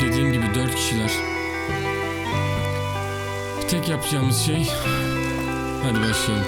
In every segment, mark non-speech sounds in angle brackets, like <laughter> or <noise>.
Dediğim gibi dört kişiler. Tek yapacağımız şey... Hadi başlayalım.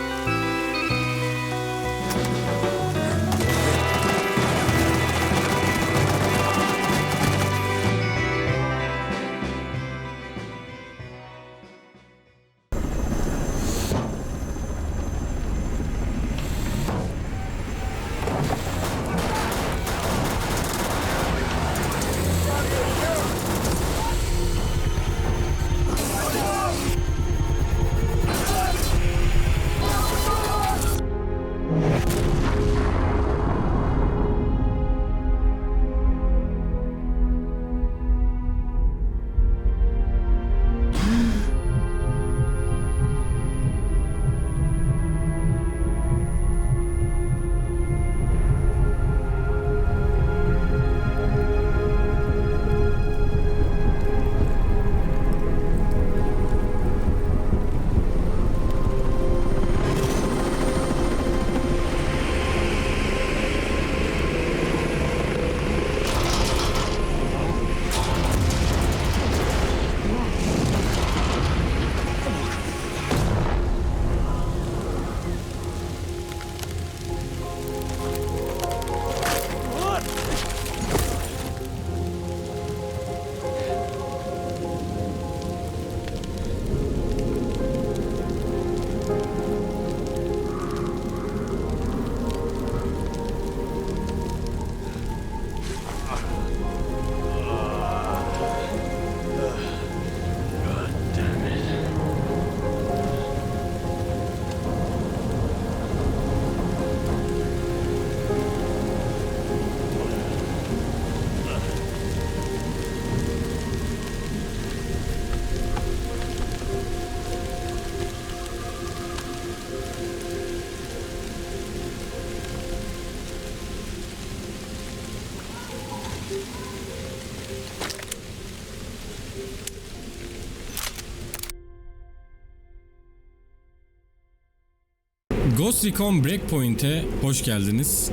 Ghost Recon Breakpoint'e hoş geldiniz.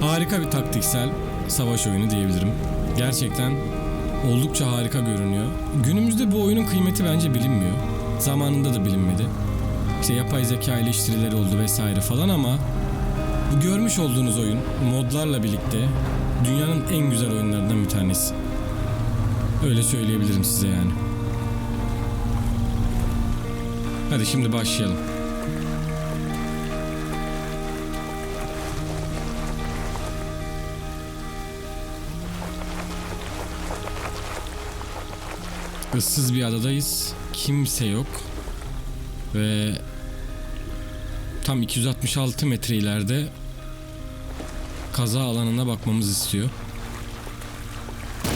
Harika bir taktiksel savaş oyunu diyebilirim. Gerçekten oldukça harika görünüyor. Günümüzde bu oyunun kıymeti bence bilinmiyor. Zamanında da bilinmedi. İşte yapay zeka eleştirileri oldu vesaire falan ama bu görmüş olduğunuz oyun modlarla birlikte dünyanın en güzel oyunlarından bir tanesi. Öyle söyleyebilirim size yani. Hadi şimdi başlayalım. Issız bir adadayız. Kimse yok. Ve tam 266 metre ileride kaza alanına bakmamız istiyor.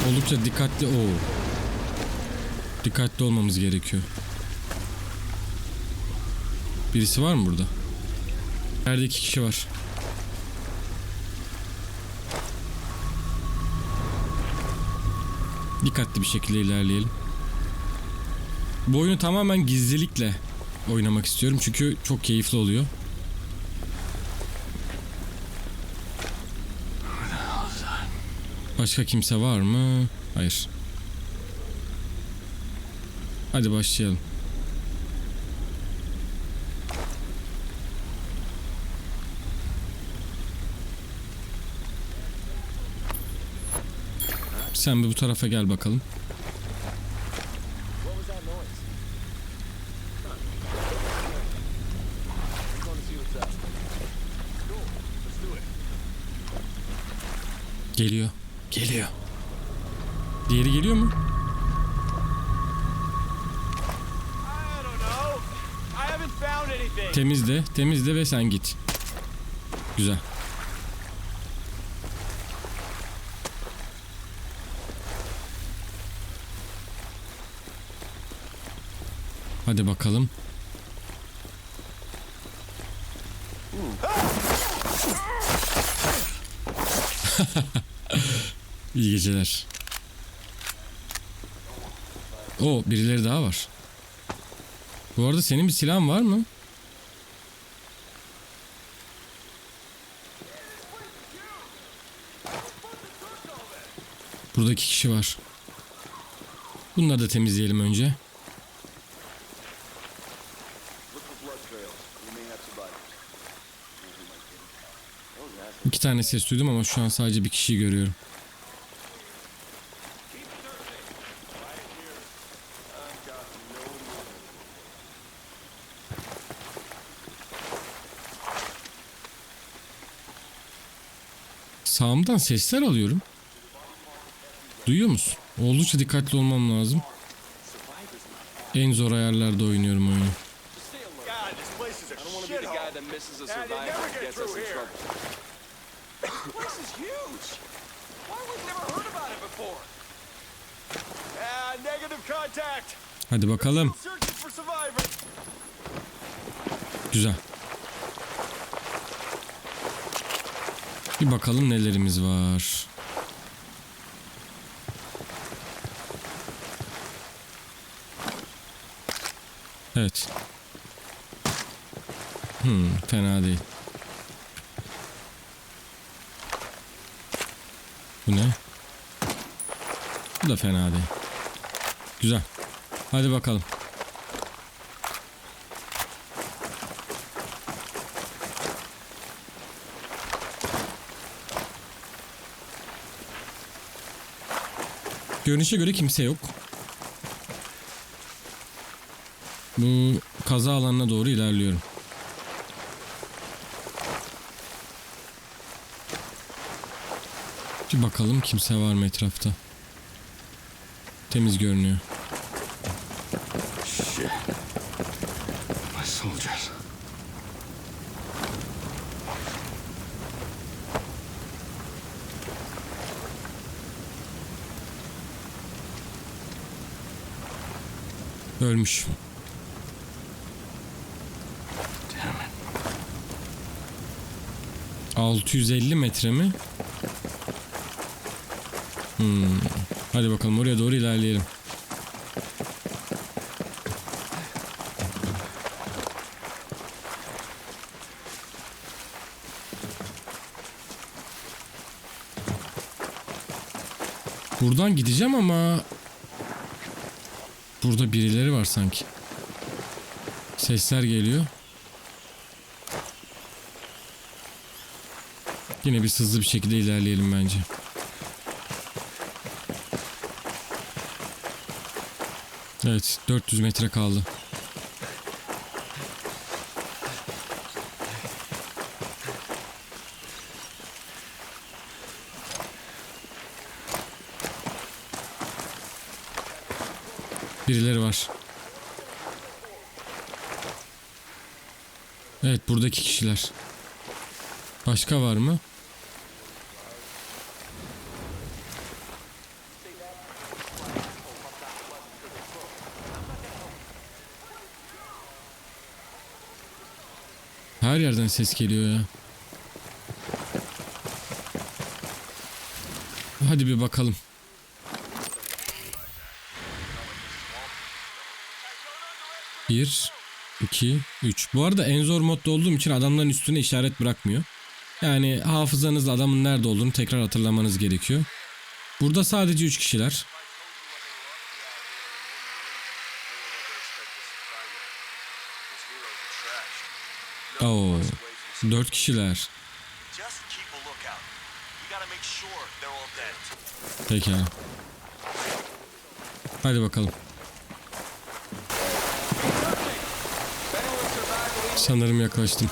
Oldukça dikkatli o. Dikkatli olmamız gerekiyor. Birisi var mı burada? Nerede iki kişi var. Dikkatli bir şekilde ilerleyelim. Bu oyunu tamamen gizlilikle oynamak istiyorum çünkü çok keyifli oluyor. Başka kimse var mı? Hayır. Hadi başlayalım. Sen bir bu tarafa gel bakalım. What was that noise? We're going to see what's up. Cool. Let's do it. Geliyor. Geliyor. Diğeri geliyor mu? I don't know. I haven't found anything. Temizle, ve sen git. Güzel. Hadi bakalım. <laughs> İyi geceler. O birileri daha var. Bu arada senin bir silahın var mı? Burada iki kişi var. Bunları da temizleyelim önce. İki tane ses duydum ama şu an sadece bir kişiyi görüyorum. Sağımdan sesler alıyorum. Duyuyor musun? Oldukça dikkatli olmam lazım. En zor ayarlarda oynuyorum oyunu. God, this place is a I don't want to be the guy shithole. that misses a Yeah, they survivor never and get gets us through in here. trouble. This place is huge. Why we've never heard about it before? Ah, negative contact. Hadi bakalım. Still searching for survivors. Güzel. Bir bakalım nelerimiz var. Evet. Hmm, fena değil. Bu ne? Bu da fena değil. Güzel. Hadi bakalım. Görünüşe göre kimse yok. Bu kaza alanına doğru ilerliyorum. Bir bakalım kimse var mı etrafta. Temiz görünüyor. Ölmüş. Damn it. 650 metre mi? Hmm. Hadi bakalım oraya doğru ilerleyelim. Buradan gideceğim ama burada birileri var sanki. Sesler geliyor. Yine bir hızlı bir şekilde ilerleyelim bence. Evet 400 metre kaldı. Birileri var. Evet buradaki kişiler. Başka var mı? Her yerden ses geliyor ya. Hadi bir bakalım. Bir, iki, üç. Bu arada en zor modda olduğum için adamların üstüne işaret bırakmıyor. Yani hafızanızla adamın nerede olduğunu tekrar hatırlamanız gerekiyor. Burada sadece üç kişiler. Oo, dört kişiler. Pekala. Hadi bakalım. Sanırım yaklaştım.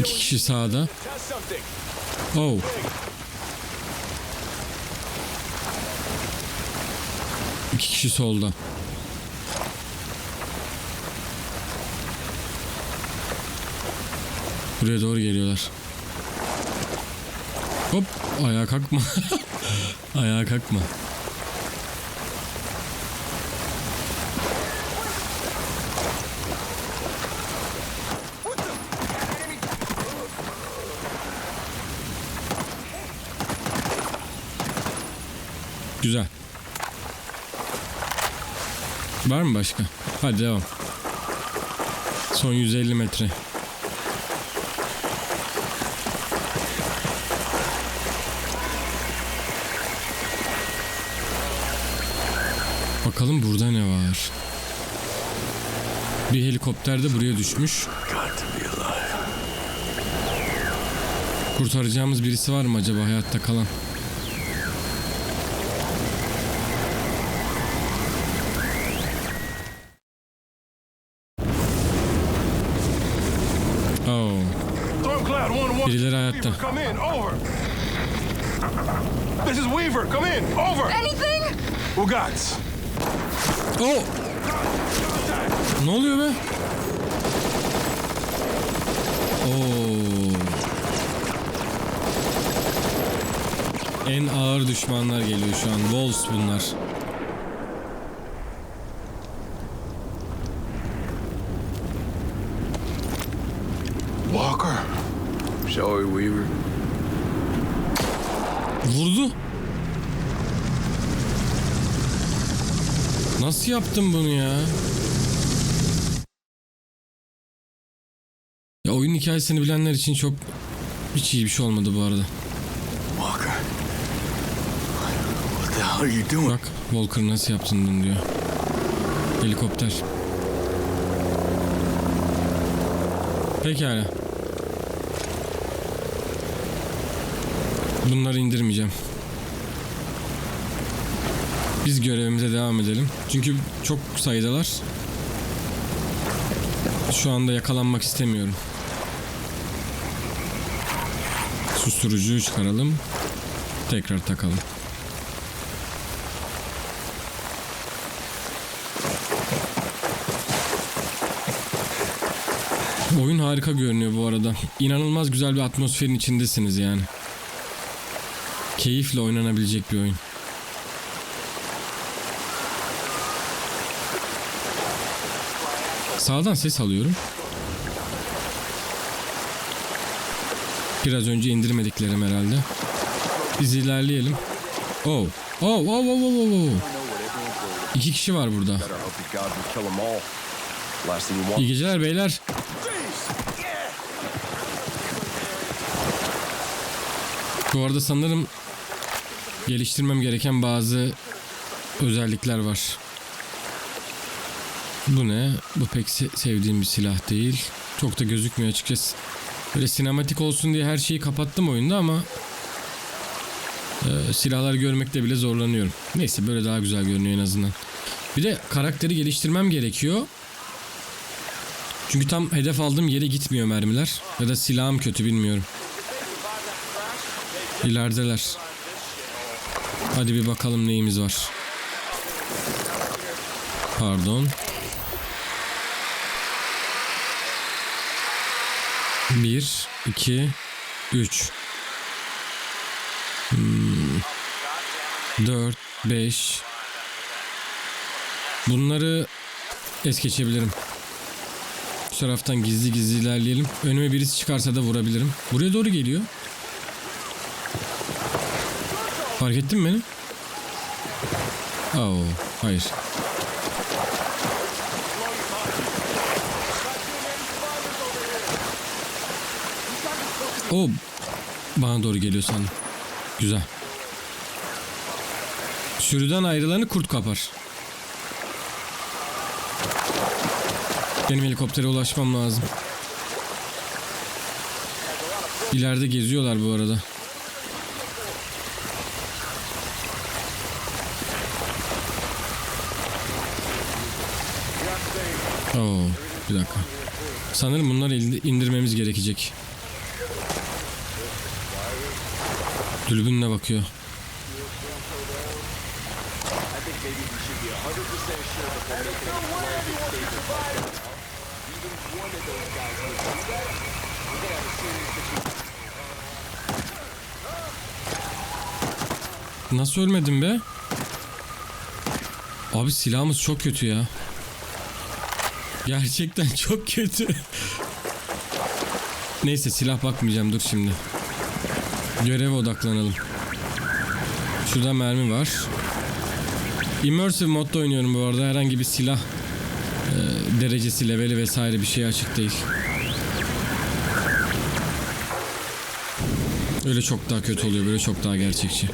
İki kişi sağda. Oh. İki kişi solda. Buraya doğru geliyorlar. Hop ayağa kalkma. <laughs> ayağa kalkma. Güzel. Var mı başka? Hadi devam. Son 150 metre. Bakalım burada ne var. Bir helikopter de buraya düşmüş. Kurtaracağımız birisi var mı acaba hayatta kalan? Oh, Stormcloud 1-1. birileri hayatta. Weaver, come in. Over. This is Weaver. Come in. Over. Anything? Ugats. Oh! Ne oluyor be? Oo. En ağır düşmanlar geliyor şu an. Wolves bunlar. Walker. Joey Weaver. Vurdu. Nasıl yaptın bunu ya? Ya oyun hikayesini bilenler için çok hiç iyi bir şey olmadı bu arada. Walker. What the hell are you doing? Bak Walker nasıl yaptın bunu diyor. Helikopter. Pekala. Bunları indirmeyeceğim. Biz görevimize devam edelim. Çünkü çok sayıdalar. Şu anda yakalanmak istemiyorum. Susturucuyu çıkaralım. Tekrar takalım. Oyun harika görünüyor bu arada. İnanılmaz güzel bir atmosferin içindesiniz yani. Keyifle oynanabilecek bir oyun. Sağdan ses alıyorum. Biraz önce indirmediklerim herhalde. Biz ilerleyelim. Oh. Oh, oh, oh, oh, oh, oh. İki kişi var burada. İyi geceler beyler. Bu arada sanırım geliştirmem gereken bazı özellikler var. Bu ne? Bu pek se- sevdiğim bir silah değil. Çok da gözükmüyor açıkçası. Böyle sinematik olsun diye her şeyi kapattım oyunda ama e, silahlar görmekte bile zorlanıyorum. Neyse böyle daha güzel görünüyor en azından. Bir de karakteri geliştirmem gerekiyor. Çünkü tam hedef aldığım yere gitmiyor mermiler. Ya da silahım kötü bilmiyorum. İlerideler. Hadi bir bakalım neyimiz var. Pardon. Bir, iki, üç. Hmm. Dört, beş. Bunları es geçebilirim. Şu taraftan gizli gizli ilerleyelim. Önüme birisi çıkarsa da vurabilirim. Buraya doğru geliyor. Fark ettin mi beni? Oo, hayır. O bana doğru geliyor sandım. Güzel. Sürüden ayrılanı kurt kapar. Benim helikoptere ulaşmam lazım. İleride geziyorlar bu arada. Oo, bir dakika. Sanırım bunları indi- indirmemiz gerekecek. Dürbünle bakıyor. Nasıl ölmedin be? Abi silahımız çok kötü ya. Gerçekten <laughs> çok kötü. Neyse silah bakmayacağım dur şimdi. Göreve odaklanalım. Şurada mermi var. Immersive modda oynuyorum bu arada. Herhangi bir silah e, derecesi, leveli vesaire bir şey açık değil. Öyle çok daha kötü oluyor. Böyle çok daha gerçekçi.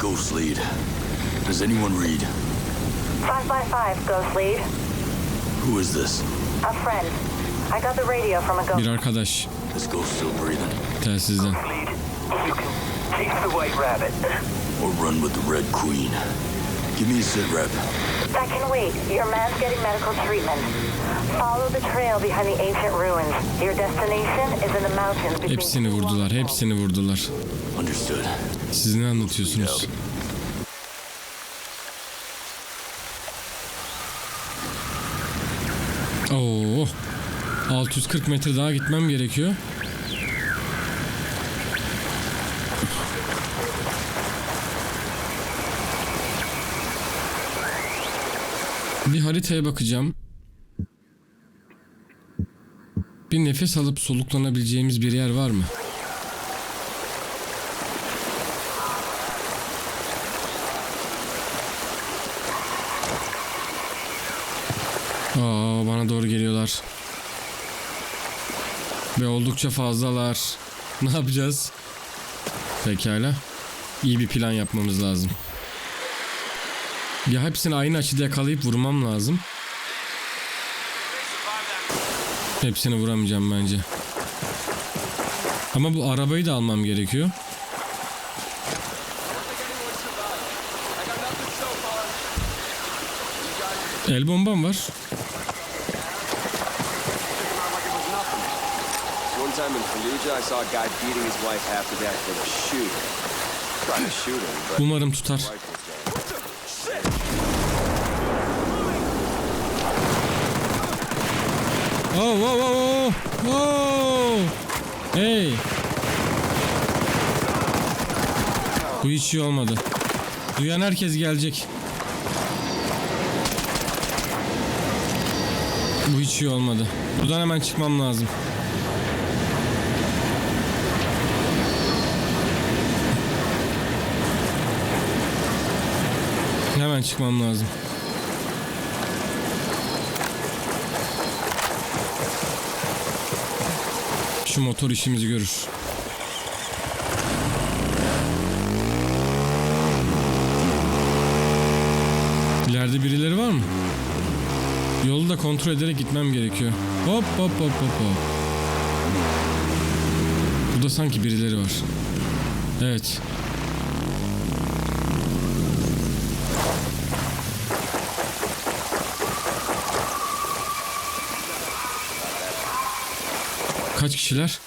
Ghost Lead. Does anyone read? Five by five, Ghost Lead. Who is this? A friend. I got the radio from a ghost. Bir arkadaş This ghost still breathing. telsizden. You can take the white rabbit. Or run with the Red Queen. Give me a sit rep. That can wait. Your man's getting medical treatment. Follow the trail behind the ancient ruins. Your destination is in the mountains between Hepsini vurdular, hepsini vurdular. Understood. Siz ne anlatıyorsunuz? Oo. 640 metre daha gitmem gerekiyor. Bir haritaya bakacağım. Bir nefes alıp soluklanabileceğimiz bir yer var mı? Aa, bana doğru geliyorlar. Ve oldukça fazlalar. <laughs> Ne yapacağız? Pekala. İyi bir plan yapmamız lazım. Ya hepsini aynı açıda yakalayıp vurmam lazım. Hepsini vuramayacağım bence. Ama bu arabayı da almam gerekiyor. El bombam var. One time in Fallujah, I saw a guy beating his wife half to death with a shoe. Tried to shoot him, but Umarım tutar. rifle's down. Oh, wow, wow, wow, wow. Hey. Bu hiç iyi olmadı. Duyan herkes gelecek. Bu hiç iyi olmadı. Buradan hemen çıkmam lazım. Hemen çıkmam lazım. Şu motor işimizi görür. İleride birileri var mı? Yolu da kontrol ederek gitmem gerekiyor. Hop hop hop hop hop. Burada sanki birileri var. Evet. Kaç kişiler?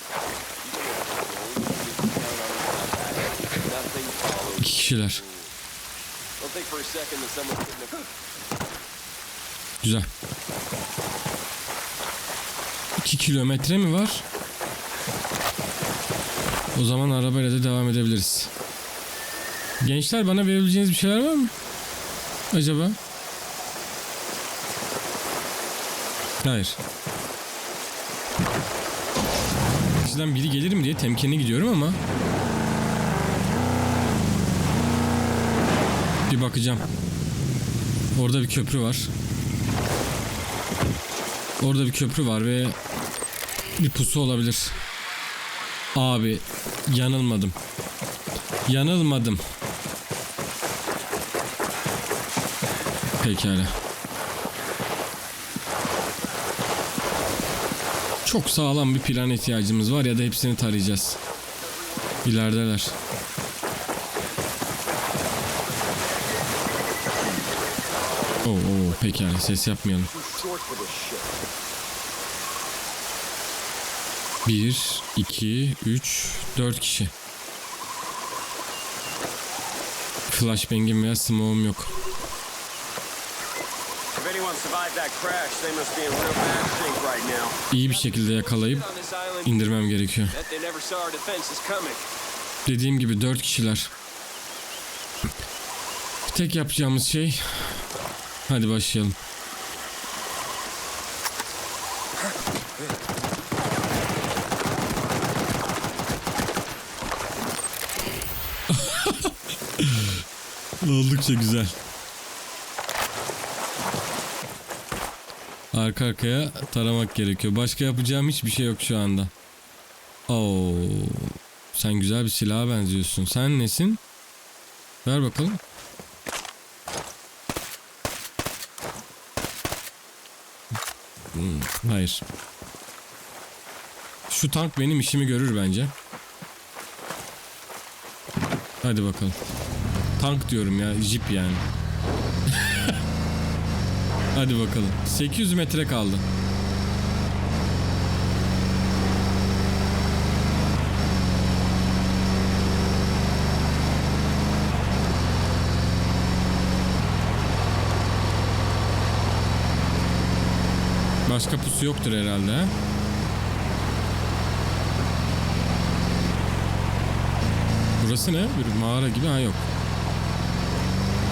İki kişiler. Güzel. 2 kilometre mi var? O zaman arabayla da devam edebiliriz. Gençler bana verebileceğiniz bir şeyler var mı? Acaba? Hayır. Sizden biri gelir mi diye temkinli gidiyorum ama bir bakacağım. Orada bir köprü var. Orada bir köprü var ve bir pusu olabilir. Abi yanılmadım. Yanılmadım. Pekala. Çok sağlam bir plan ihtiyacımız var ya da hepsini tarayacağız. İlerideler. Oo, oo pekala ses yapmayalım. 1, 2, 3, 4 kişi. Flashbang'im veya smoke'um yok. İyi bir şekilde yakalayıp indirmem gerekiyor. Dediğim gibi 4 kişiler. Tek yapacağımız şey... Hadi başlayalım. <laughs> Oldukça güzel. Arka arkaya taramak gerekiyor. Başka yapacağım hiçbir şey yok şu anda. Oo. Sen güzel bir silaha benziyorsun. Sen nesin? Ver bakalım. Hmm, hayır. Şu tank benim işimi görür bence. Hadi bakalım. Tank diyorum ya. Jeep yani. Hadi bakalım. 800 metre kaldı. Başka pusu yoktur herhalde. ha? Burası ne? Bir mağara gibi ha yok.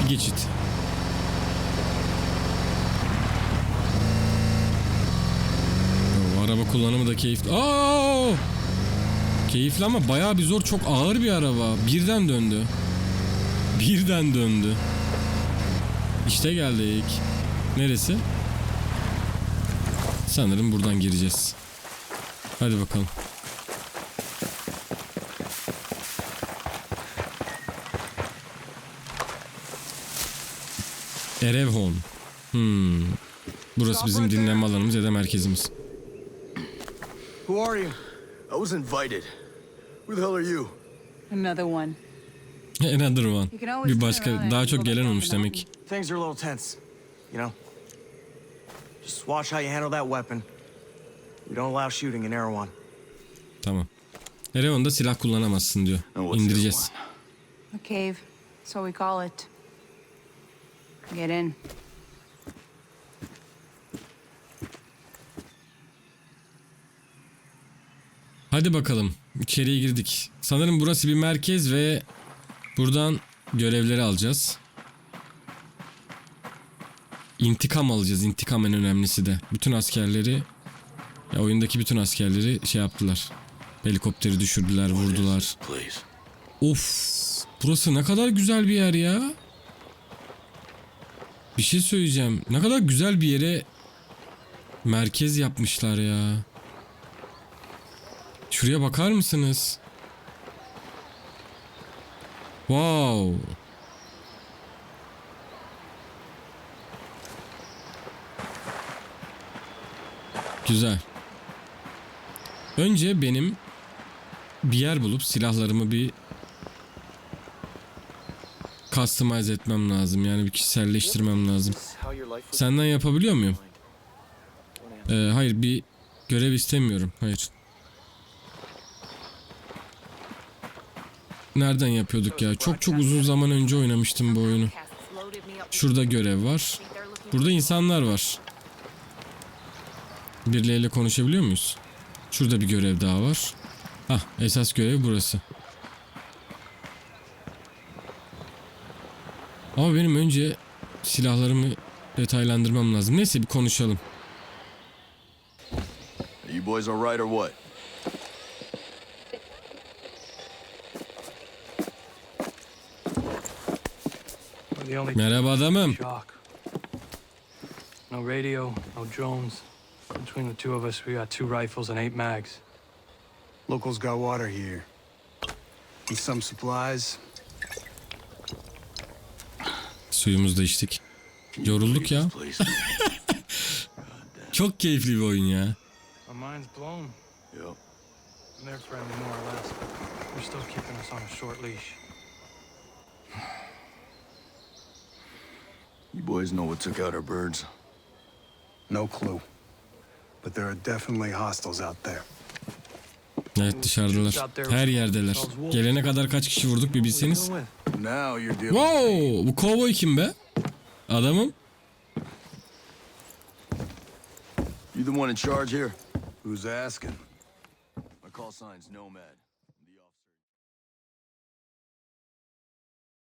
Bir geçit. Oo, araba kullanımı da keyifli. Aa! Keyifli ama bayağı bir zor. Çok ağır bir araba. Birden döndü. Birden döndü. İşte geldik. Neresi? Sanırım buradan gireceğiz. Hadi bakalım. Erevhon. Hmm. Burası bizim dinlenme alanımız ya da merkezimiz. Who are you? I was invited. Who the hell are you? Another one. Another one. Bir başka daha çok gelen olmuş demek. Things are a little tense, you know? Just watch how you handle that weapon. We don't allow shooting in Erewhon. Tamam. Erevhon'da silah kullanamazsın diyor. İndireceğiz. A cave. So we call it. Get in. Hadi bakalım. İçeriye girdik. Sanırım burası bir merkez ve buradan görevleri alacağız. İntikam alacağız. İntikam en önemlisi de. Bütün askerleri ya oyundaki bütün askerleri şey yaptılar. Helikopteri düşürdüler, vurdular. Of! Burası ne kadar güzel bir yer ya. Bir şey söyleyeceğim. Ne kadar güzel bir yere merkez yapmışlar ya. Şuraya bakar mısınız? Wow. Güzel. Önce benim bir yer bulup silahlarımı bir customize etmem lazım. Yani bir kişiselleştirmem lazım. Senden yapabiliyor muyum? Ee, hayır bir görev istemiyorum. Hayır. Nereden yapıyorduk ya? Çok çok uzun zaman önce oynamıştım bu oyunu. Şurada görev var. Burada insanlar var. Birileriyle konuşabiliyor muyuz? Şurada bir görev daha var. Hah esas görev burası. Ama benim önce silahlarımı detaylandırmam lazım. Neyse bir konuşalım. You boys all right or what? The only Merhaba adamım. shock. No radio, no drones. Between the two of us, we got two rifles and eight mags. Locals got water here. And some supplies. Suyumuzu da içtik. Yorulduk ya. <laughs> Çok keyifli bir oyun ya. My mind's blown. Yep. And they're friendly, more or less. They're still keeping us on a short leash. Boys know what took out our birds? No clue. But there are definitely hostiles out there. Evet dışarıdalar. Her yerdeler. Gelene kadar kaç kişi vurduk bir bilseniz. Wow! Bu kovboy kim be? Adamım. You the one in charge here? Who's asking? My call sign's Nomad.